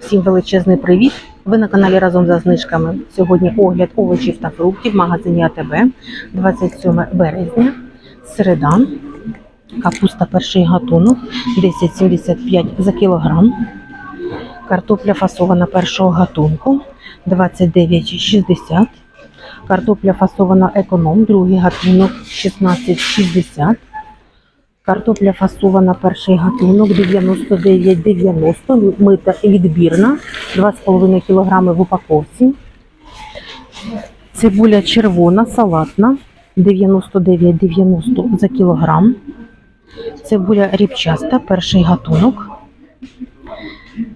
Всім величезний привіт! Ви на каналі разом за знижками. Сьогодні огляд овочів та фруктів в магазині АТБ 27 березня, середа. Капуста перший гатунок 10,75 за кілограм. Картопля фасована першого гатунку 29,60. Картопля фасована економ, другий гатунок 16,60. Картопля фасована перший гатунок 99,90, мита відбірна, 2,5 кг в упаковці. Цибуля червона, салатна 99,90 за кілограм. Цибуля ріпчаста, перший гатунок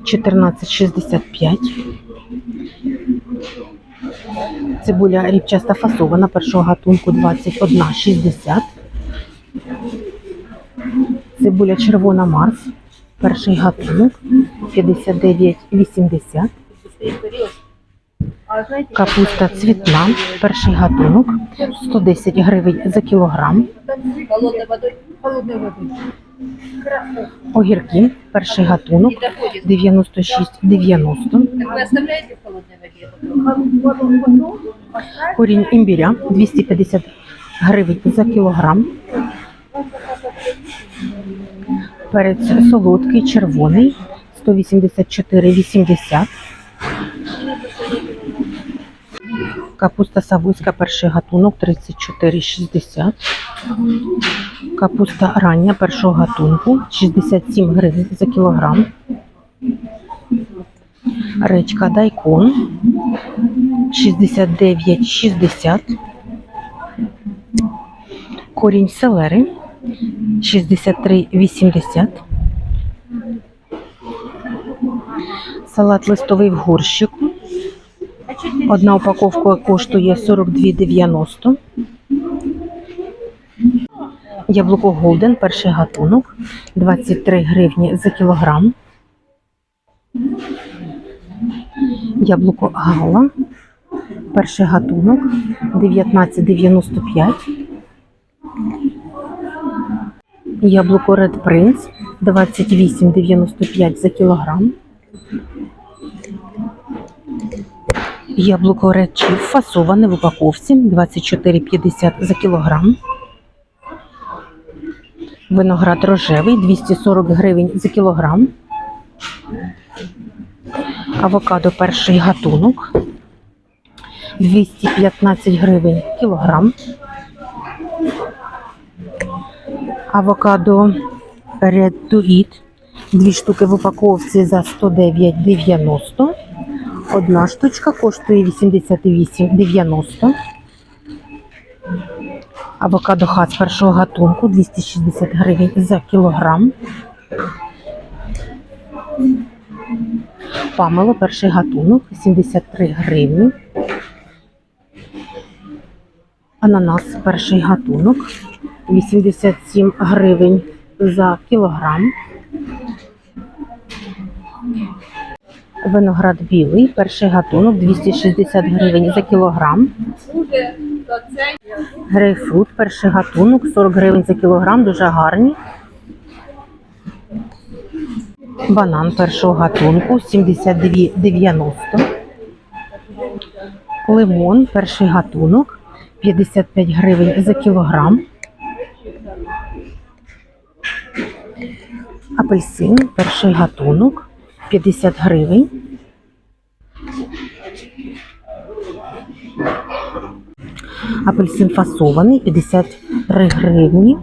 14,65. Цибуля ріпчаста фасована першого гатунку 21,60. Цибуля червона Марс, перший гатунок 59,80. Капуста цвітна, перший гатунок 110 гривень за кілограм. Огірки, перший гатунок Не доходит. 96,90. Так вы оставляете в холодной воде? Корінь імбіря 250 гривень за кілограм. Перець солодкий, червоний 184,80. Капуста савойська перший гатунок 34,60. Капуста рання першого гатунку 67 гривень за кілограм. Редька дайкон 69,60. Корінь селери 63,80. Салат листовий в горщику. Одна упаковка коштує 42,90. Яблуко Голден, перший гатунок 23 гривні за кілограм. Яблуко Гала, перший гатунок 19,95. Яблуко Red Prince 28,95 за кілограм. Яблуко Red Chief фасоване в упаковці 24,50 за кілограм. Виноград рожевий 240 гривень за кілограм. Авокадо перший гатунок 215 гривень кілограм. Авокадо Red to Eat. Дві штуки в упаковці за 109,90. Одна штучка коштує 88,90. Авокадо хат першого гатунку 260 гривень за кілограм. Памело перший гатунок 73 гривні. Ананас перший гатунок 87 гривень за кілограм. Виноград білий, перший гатунок 260 гривень за кілограм. Грейпфрут, перший гатунок 40 гривень за кілограм, дуже гарні. Банан першого гатунку 72,90. Лимон перший гатунок 55 гривень за кілограм. Апельсин перший гатунок 50 гривень. Апельсин фасований 53 гривні.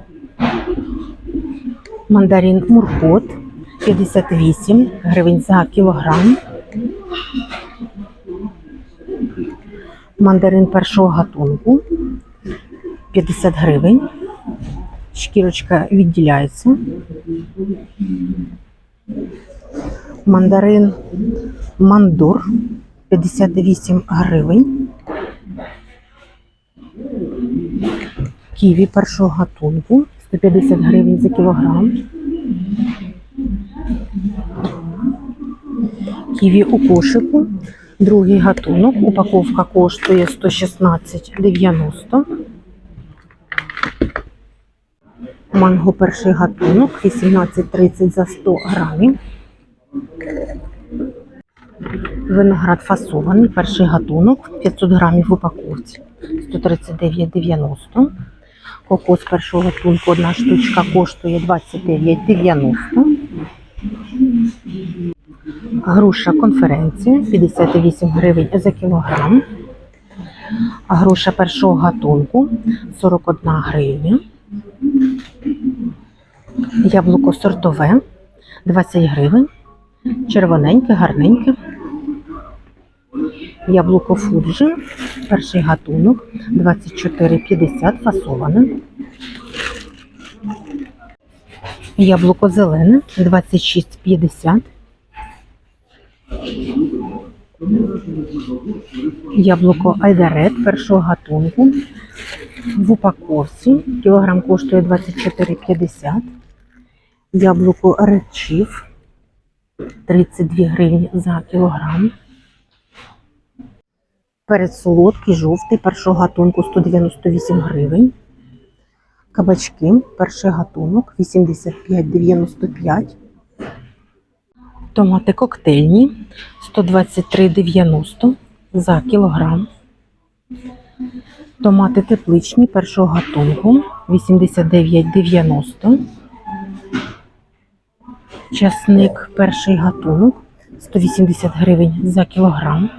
Мандарин Муркот 58 гривень за кілограм. Мандарин першого гатунку 50 гривень. Шкірочка відділяється. Мандарин Мандур 58 гривень. Ківі першого гатунку 150 гривень за кілограм. Ківі у кошику. Другий гатунок. Упаковка коштує 116,90. Манго перший гатунок 18,30 за 100 грамів. Виноград фасований, перший гатунок, 500 грамів в упаковці, 139,90. Кокос першого гатунку, одна штучка коштує 29,90. Груша конференція 58 гривень за кілограм. Груша першого гатунку 41 гривня. Яблуко сортове 20 гривень. Червоненьке, гарненьке. Яблуко Фуджі, перший гатунок 24,50 фасоване. Яблуко зелене 26,50. Яблуко Айдарет першого гатунку в упаковці. Кілограм коштує 24,50. Яблуко Chief 32 гривні за кілограм. Перець солодкий, жовтий, першого гатунку 198 гривень. Кабачки, перший гатунок 85,95. Томати коктейльні 123,90 за кілограм. Томати тепличні першого гатунку 89,90. Часник перший гатунок 180 гривень за кілограм.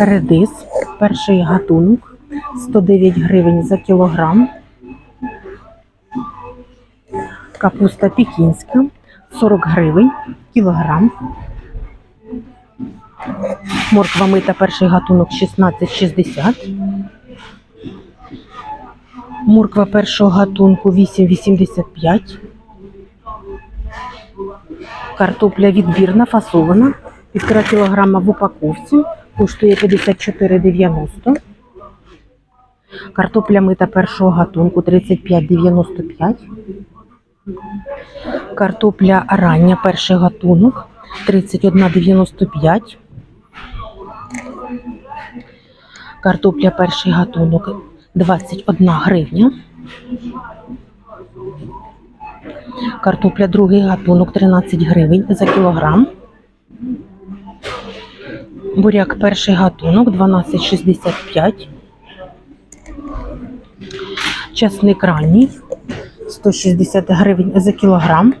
Редис перший гатунок 109 гривень за кілограм. Капуста пекінська 40 гривень кілограм. Морква мита перший гатунок 16,60. Морква першого гатунку 8,85. Картопля відбірна фасована. Півтора кілограма в упаковці. Коштує 54,90. Картопля мита першого гатунку 35,95. Картопля рання перший гатунок 31,95. Картопля перший гатунок 21 гривня. Картопля другий гатунок 13 гривень за кілограм. Буряк перший гатунок 12,65. Часник ранній 160 гривень за кілограм.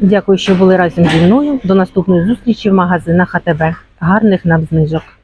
Дякую, що були разом зі мною. До наступної зустрічі в магазинах АТБ. Гарних нам знижок!